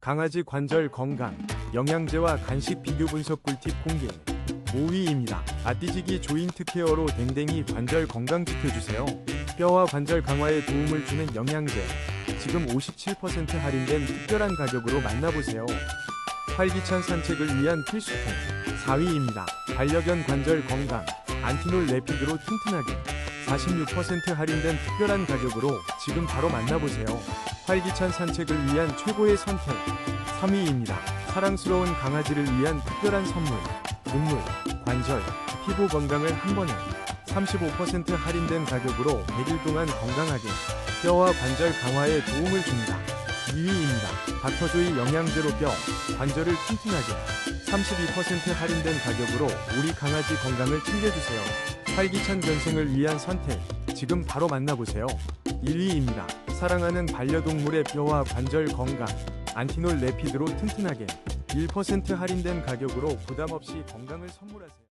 강아지 관절 건강, 영양제와 간식 비교 분석 꿀팁 공개. 5위입니다. 아띠지기 조인트 케어로 댕댕이 관절 건강 지켜주세요. 뼈와 관절 강화에 도움을 주는 영양제. 지금 57% 할인된 특별한 가격으로 만나보세요. 활기찬 산책을 위한 필수품. 4위입니다. 반려견 관절 건강, 안티놀 레피드로 튼튼하게. 46% 할인된 특별한 가격으로 지금 바로 만나보세요. 활기찬 산책을 위한 최고의 선택. 3위입니다. 사랑스러운 강아지를 위한 특별한 선물. 눈물, 관절, 피부 건강을 한 번에 35% 할인된 가격으로 100일 동안 건강하게 뼈와 관절 강화에 도움을 줍니다. 2위입니다. 닥터조이 영양제로 뼈, 관절을 튼튼하게 32% 할인된 가격으로 우리 강아지 건강을 챙겨주세요. 활기찬 견생을 위한 선택, 지금 바로 만나보세요. 1위입니다. 사랑하는 반려동물의 뼈와 관절 건강, 안티놀 레피드로 튼튼하게 1% 할인된 가격으로 부담 없이 건강을 선물하세요.